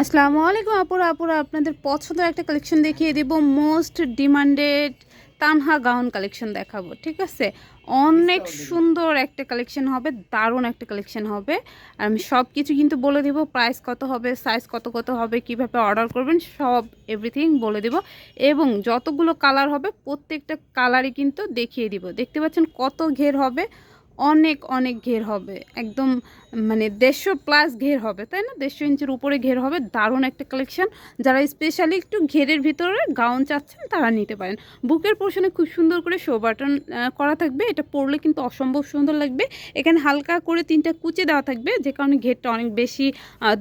আসসালামু আলাইকুম আপুরা আপুরা আপনাদের পছন্দের একটা কালেকশন দেখিয়ে দিব। Most demanded Tanha gown collection দেখাবো ঠিক আছে? অনেক সুন্দর একটা কালেকশন হবে দারুণ একটা কালেকশন হবে। আর আমি সব কিছু কিন্তু বলে দিব প্রাইস কত হবে সাইজ কত কত হবে কীভাবে অর্ডার করবেন সব এভরিথিং বলে দিব। এবং যতগুলো কালার হবে প্রত্যেকটা কালারই কিন্তু দেখিয়ে দিব। দেখতে পাচ্ছেন কত ঘের হবে অনেক অনেক ঘের হবে। একদম মানে দেড়শো প্লাস ঘের হবে, তাই না? দেড়শো ইঞ্চির উপরে ঘের হবে, দারুণ একটা কালেকশন যারা স্পেশালি একটু ঘেরের ভিতরে গাউন চাচ্ছেন, তারা নিতে পারেন। বুকের পোর্শনে খুব সুন্দর করে শো বাটন করা থাকবে। এটা পরলে কিন্তু অসম্ভব সুন্দর লাগবে। এখানে হালকা করে তিনটা কুচি দেওয়া থাকবে, যে কারণে ঘেরটা অনেক বেশি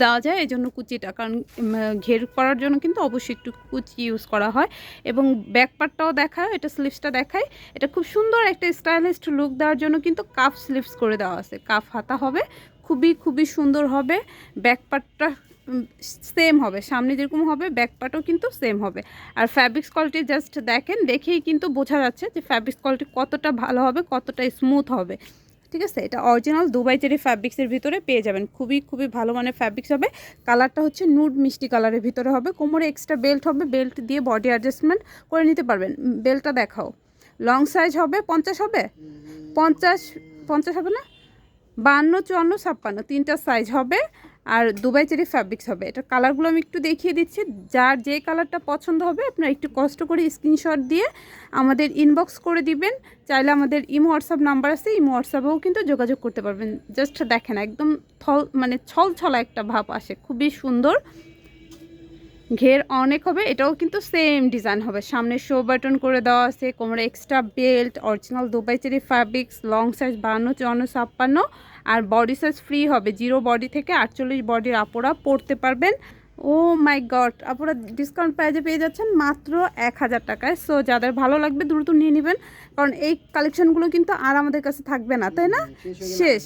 দেওয়া যায়। এই জন্য কুচিটা, কারণ ঘের করার জন্য কিন্তু অবশ্যই একটু কুচি ইউজ করা হয়। এবং ব্যাক পার্টটাও দেখায়, এটা স্লিভসটা দেখায়। এটা খুব সুন্দর একটা স্টাইলিস্ট লুক দেওয়ার জন্য কিন্তু কাফ স্লিভস করে দেওয়া আছে। কাফ হাতা হবে, খুবই খুবই সুন্দর হবে। ব্যাক পার্টটা সেম হবে। সামনে যেরকম হবে ব্যাক পার্টও কিন্তু সেম হবে। আর ফ্যাব্রিক্স কোয়ালিটি জাস্ট দেখেন, দেখেই কিন্তু বোঝা যাচ্ছে যে ফ্যাব্রিক্স কোয়ালিটি কতটা ভালো হবে, কতটা স্মুথ হবে। ঠিক আছে? এটা অরিজিনাল দুবাই চেরি ফ্যাব্রিক্সের ভিতরে পেয়ে যাবেন। খুবই খুবই ভালো মানের ফ্যাব্রিক্স হবে। কালারটা হচ্ছে নুড মিষ্টি কালারের ভিতরে হবে। কোমরে এক্সট্রা বেল্ট হবে। বেল্ট দিয়ে বডি অ্যাডজাস্টমেন্ট করে নিতে পারবেন। বেল্টটা দেখাও। লং সাইজ হবে। পঞ্চাশ হবে? পঞ্চাশ পঞ্চাশ হবে না? বান্ন, চুয়ান্ন, ছাপ্পান্ন। তিনটা সাইজ হবে আর দুবাই চেরি ফ্যাব্রিক্স হবে। এটার কালারগুলো আমি একটু দেখিয়ে দিচ্ছি। যার যে কালারটা পছন্দ হবে, আপনারা একটু কষ্ট করে স্ক্রিনশট দিয়ে আমাদের ইনবক্স করে দিবেন। চাইলে আমাদের ইমো, হোয়াটসঅ্যাপ নাম্বার আছে, ইমো, হোয়াটসঅ্যাপেও কিন্তু যোগাযোগ করতে পারবেন। জাস্ট দেখেন, একদম থল মানে ছল ছলা একটা ভাব আসে। খুবই সুন্দর। ঘের অনেক হবে এটাও কিন্তু সেম ডিজাইন হবে। সামনে শো বাটন করে দেওয়া আছে কোমরে extra belt original Dubai cherry fabrics long size বান্ন চুয়ান্ন ছাপ্পান্ন আর বডি সাইজ ফ্রি হবে। জিরো বডি থেকে আটচল্লিশ বডির আপোরা পড়তে পারবেন। ও মাই গড আপুরা ডিসকাউন্ট প্রাইজে পেয়ে যাচ্ছেন মাত্র এক হাজার টাকায়। সো যাদের ভালো লাগবে দ্রুত নিয়ে নেবেন কারণ এই কালেকশনগুলো কিন্তু আর আমাদের কাছে থাকবে না তাই না? শেষ।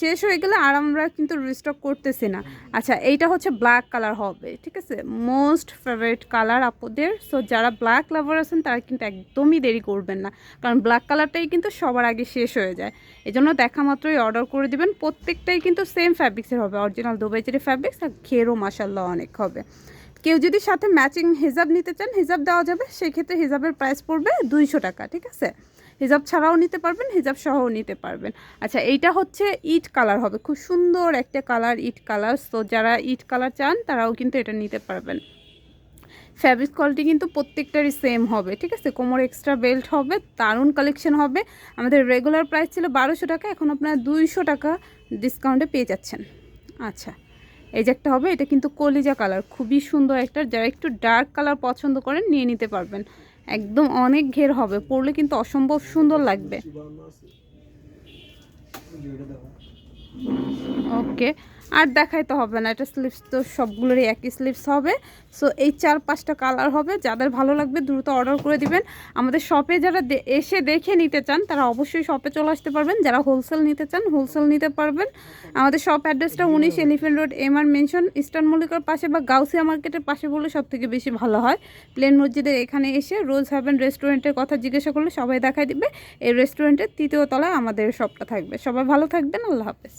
শেষ হয়ে গেলে আর আমরা কিন্তু রিস্টক করতেছি না। আচ্ছা এইটা হচ্ছে ব্ল্যাক কালার হবে, ঠিক আছে? মোস্ট ফেভারিট কালার আপুদের সো যারা ব্ল্যাক লাভার আছেন, তারা কিন্তু একদমই দেরি করবেন না। কারণ ব্ল্যাক কালারটাই কিন্তু সবার আগে শেষ হয়ে যায়। এই জন্য দেখা মাত্রই অর্ডার করে দিবেন। প্রত্যেকটাই কিন্তু সেম ফ্যাব্রিক্সের হবে। অরিজিনাল দুবাইচেরি ফ্যাব্রিক্স আর ঘেরও মাসাল্লাহ অনেক হবে। কেউ যদি সাথে ম্যাচিং হিজাব নিতে চান, হিজাব দেওয়া যাবে। সেক্ষেত্রে হিজাবের প্রাইস পড়বে দুইশো টাকা, ঠিক আছে? হিজাব ছাড়াও নিতে পারবেন, হিজাব সহও নিতে পারবেন। আচ্ছা এইটা হচ্ছে ইট কালার হবে। খুব সুন্দর একটা কালার, ইট কালার। তো যারা ইট কালার চান, তারাও কিন্তু এটা নিতে পারবেন। ফ্যাব্রিক কোয়ালিটি কিন্তু প্রত্যেকটারই সেম হবে, ঠিক আছে? কোমর এক্সট্রা বেল্ট হবে, দারুণ কালেকশন হবে। আমাদের রেগুলার প্রাইস ছিল বারোশো টাকা, এখন আপনারা দুইশো টাকা ডিসকাউন্টে পেয়ে যাচ্ছেন। আচ্ছা এই যে একটা হবে, এটা কিন্তু কলিজা কালার। খুবই সুন্দর একটা, যারা একটু ডার্ক কালার পছন্দ করেন, নিয়ে নিতে পারবেন। একদম অনেক ঘের হবে পড়লে কিন্তু অসম্ভব সুন্দর লাগবে। ওকে, আর দেখাইতে হবে না, এটা স্লিপস তো সবগুলোরই একই স্লিপস হবে। সো এই চার পাঁচটা কালার হবে, যাদের ভালো লাগবে দ্রুত অর্ডার করে দিবেন। আমাদের শপে যারা এসে দেখে নিতে চান, তারা অবশ্যই শপে চলে আসতে পারবেন। যারা হোলসেল নিতে চান হোলসেল নিতে পারবেন। আমাদের শপ অ্যাড্রেসটা উনিশ elephant road M R mansion eastern মল্লিকার পাশে বা গাউসিয়া মার্কেটের পাশে বলে সব থেকে বেশি ভালো হয়। প্লেন মসজিদের এখানে এসে রোজ হ্যাভেন রেস্টুরেন্টের কথা জিজ্ঞাসা করলে সবাই দেখাই দিবে। এই রেস্টুরেন্টের তৃতীয় তলায় আমাদের শপটা থাকবে। সবাই ভালো থাকবেন, আল্লাহ হাফেজ।